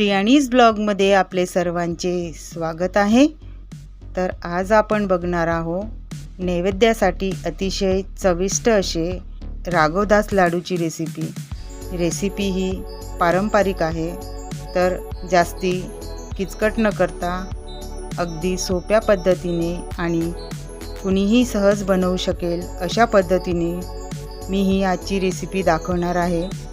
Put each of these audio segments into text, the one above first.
प्रियाणीज ब्लॉगमध्ये आपले सर्वांचे स्वागत आहे. तर आज आपण बघणार आहोत नैवेद्यासाठी अतिशय चविष्ट असे राघवदास लाडूची रेसिपी रेसिपी ही पारंपरिक आहे. तर जास्ती किचकट न करता अगदी सोप्या पद्धतीने आणि कुणीही सहज बनवू शकेल अशा पद्धतीने मी ही आजची रेसिपी दाखवणार आहे.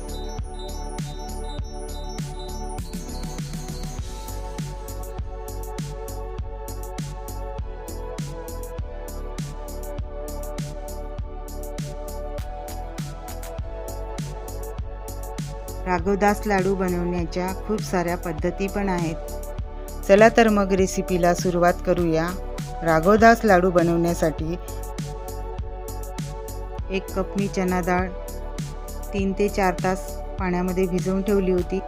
राघवदास लाडू बनवण्याच्या खूप साऱ्या पद्धती पण आहेत. चला तर मग रेसिपीला सुरुवात करूया. राघवदास लाडू बनवण्यासाठी एक कप मी चना डाळ तीन ते चार तास पाण्यामध्ये भिजवून ठेवली होती.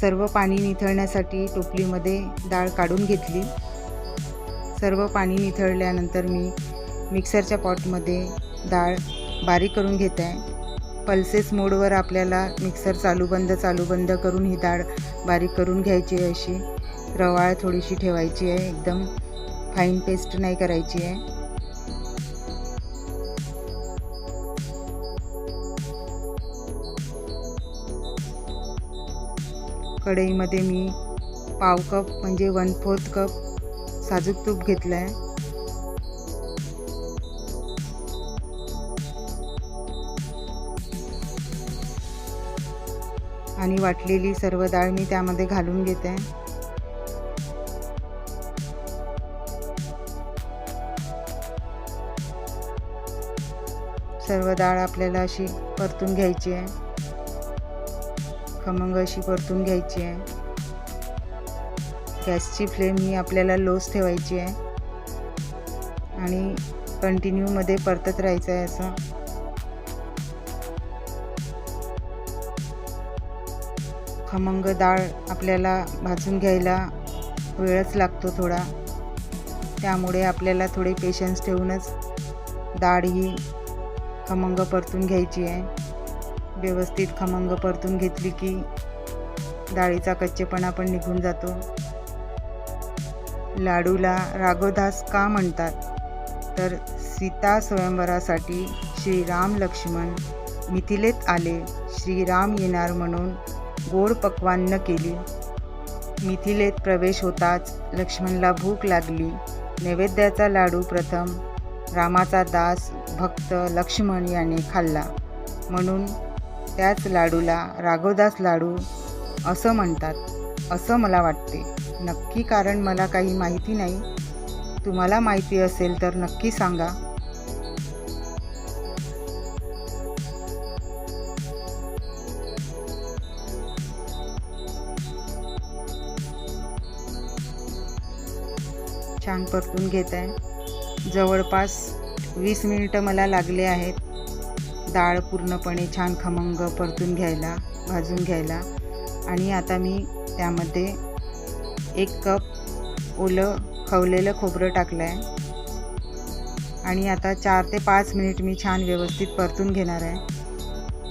सर्व पाणी निथळण्यासाठी टोपलीमध्ये डाळ काढून घेतली. सर्व पाणी निथळल्यानंतर मी मिक्सरच्या पॉटमध्ये डाळ बारीक करून घेत आहे. पल्सेस मोडवर आपल्याला मिक्सर चालू बंद चालू बंद करून ही डाळ बारीक करून घ्यायची आहे अशी. रवाळ थोडीशी ठेवायची आहे एकदम फाईन पेस्ट नाही करायची आहे. कढईमध्ये मी पाव कप म्हणजे वन फोर्थ कप साजूक तूप घेतलं आहे आणि वाटलेली सर्व डाळ मी त्यामध्ये घालून घेते. सर्व डाळ आपल्याला अशी परतून घ्यायची आहे. खमंग अशी परतून घ्यायची आहे. गॅसची फ्लेम ही आपल्याला लोच ठेवायची आहे. आणि कंटिन्यूमध्ये परतत राहायचं आहे असं. खमंग डाळ आपल्याला भाजून घ्यायला वेळच लागतो थोडा. त्यामुळे आपल्याला थोडे पेशन्स ठेवूनच डाळ ही खमंग परतून घ्यायची आहे. व्यवस्थित खमंग परतून घेतली की डाळीचा कच्चेपणा पण निघून जातो. लाडूला राघोदास का म्हणतात? तर सीता स्वयंवरासाठी श्रीराम लक्ष्मण मिथिलेत आले श्रीराम येणार म्हणून गोड पक्वान्न केली. मिथिलेत प्रवेश होताच लक्ष्मणला भूक लागली. नैवेद्याचा लाडू प्रथम रामाचा दास भक्त लक्ष्मण याने खाल्ला. म्हणून त्याच लाडूला राघवदास लाडू असं म्हणतात असं मला वाटते. नक्की कारण मला काही माहिती नाही. तुम्हाला माहिती असेल तर नक्की सांगा. छान परतून घेत आहे. जवळपास वीस मिनिटं मला लागले आहेत. डाळ पूर्णपणे छान खमंग परतून घ्यायला भाजून घ्यायला. आणि आता मी त्यामध्ये एक कप ओलं खवलेलं खोबरं टाकलं आहे आणि आता चार ते पाच मिनिट मी छान व्यवस्थित परतून घेणार आहे.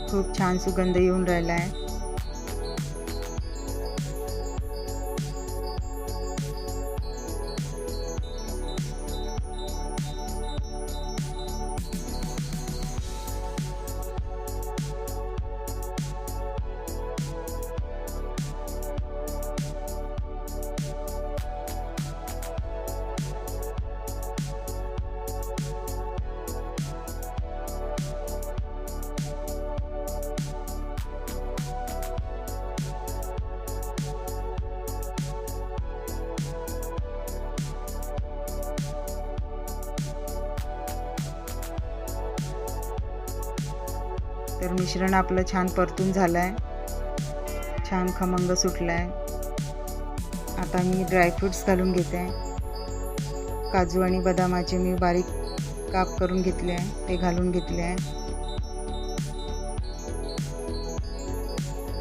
खूप छान सुगंध येऊन राहिला आहे तर मिश्रण आपलं छान परतून झालं आहे छान खमंग सुटला आहे आता मी ड्रायफ्रूट्स घालून घेते. आहे काजू आणि बदामाचे मी बारीक काप करून घेतले आहे. ते घालून घेतले आहे.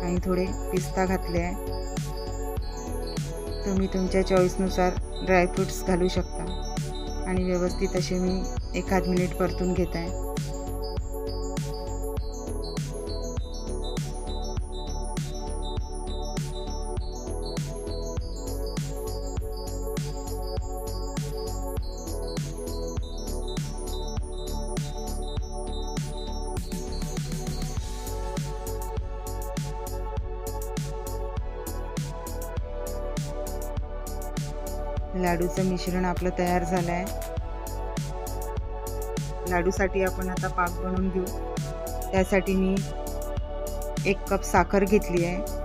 आणि थोडे पिस्ता घातले आहे. तुम्ही तुमच्या चॉईसनुसार ड्रायफ्रूट्स घालू शकता. आणि व्यवस्थित असे मी एखाद मिनिट परतून घेत आहे. लाडूचं मिश्रण आपलं तयार झालं आहे लाडूसाठी आपण आता पाक बनवून घेऊ. त्यासाठी मी एक कप साखर घेतली आहे.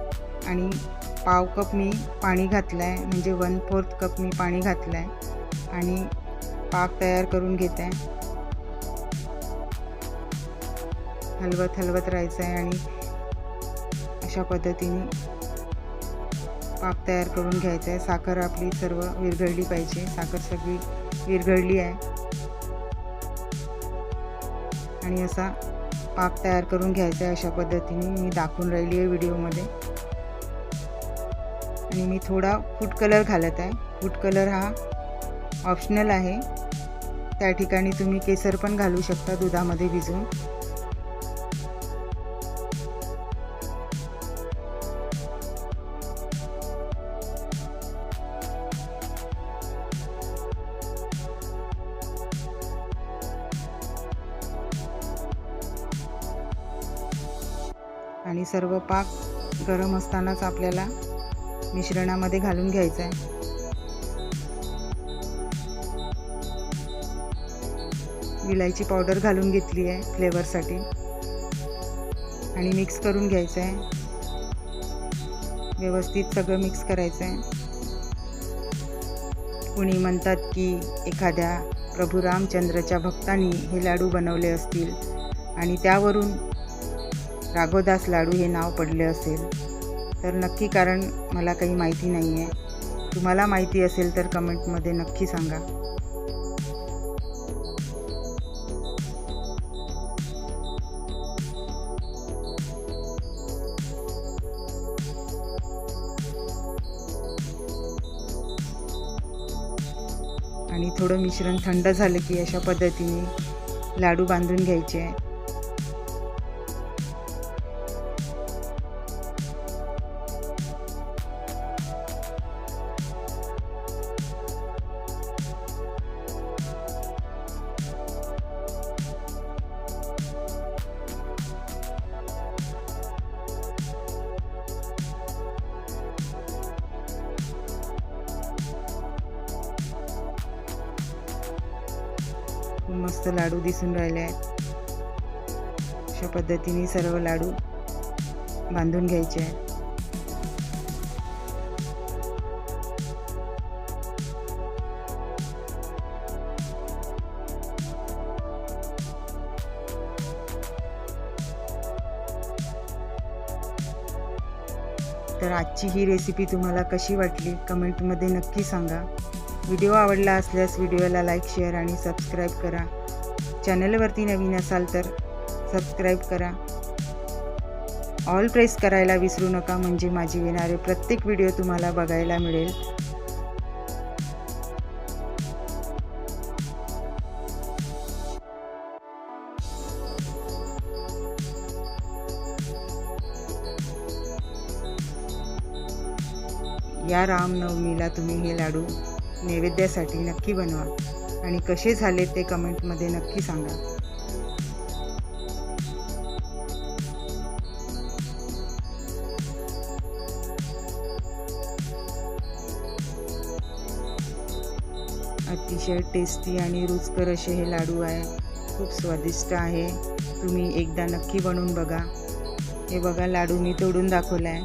आणि पाव कप मी पाणी घातलं आहे म्हणजे वन फोर्थ कप मी पाणी घातलं आहे आणि पाक तयार करून घेत. आहे हलवत हलवत राहायचं आहे आणि अशा पद्धतीने पाक तयार करून घ्यायचा आहे साखर आपली सर्व विरघळली पाहिजे. साखर सगळी विरघळली आहे. आणि असा पाक तयार करून घ्यायचा आहे अशा पद्धतीने. मी दाखवून राहिली आहे व्हिडिओमध्ये. आणि मी थोडा फूड कलर घालत आहे. फूड कलर हा ऑप्शनल आहे. त्या ठिकाणी तुम्ही केसर पण घालू शकता दुधामध्ये भिजवून आणि सर्व पाक गरम असतानाच आपल्याला मिश्रणामध्ये घालून घ्यायचं आहे. विलायची पावडर घालून घेतली आहे फ्लेवरसाठी. आणि मिक्स करून घ्यायचं आहे. व्यवस्थित सगळं मिक्स करायचं आहे. कुणी म्हणतात की एखाद्या प्रभू रामचंद्रच्या भक्तांनी हे लाडू बनवले असतील आणि त्यावरून राघोदास लाडू हे नाव पडले असेल तर नक्की कारण मला काही माहिती नाही आहे तुम्हाला माहिती असेल तर कमेंटमध्ये नक्की सांगा. आणि थोडं मिश्रण थंड झालं की अशा पद्धतीने लाडू बांधून घ्यायचे. आहे मस्त लाडू दिसून राहिले आहेत. अशा पद्धतीने सर्व लाडू बांधून घ्यायचे आहेत. तर आजची ही रेसिपी तुम्हाला कशी वाटली? कमेंटमध्ये नक्की सांगा. व्हिडिओ आवडला असल्यास व्हिडिओला लाईक शेअर आणि सबस्क्राईब करा. चॅनलवरती नवीन असाल तर सबस्क्राईब करा. ऑल प्रेस करायला विसरू नका म्हणजे माझी येणारे प्रत्येक व्हिडिओ तुम्हाला बघायला मिळेल. या रामनवमीला तुम्ही हे लाडू नैवेद्यासाठी नक्की बनवा आणि कसे झाले ते कमेंटमध्ये नक्की सांगा. अतिशय टेस्टी आणि रुचकर असे हे लाडू आहे. खूप स्वादिष्ट आहे. तुम्ही एकदा नक्की बनवून बघा. हे बघा लाडू मी तोडून दाखवला आहे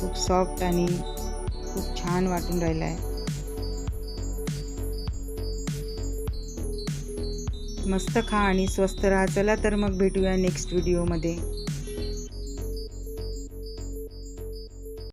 खूप सॉफ्ट आणि खूप छान वाटून राहिला आहे मस्त खा आणि स्वस्त राहा. चला तर मग भेटूया नेक्स्ट व्हिडिओमध्ये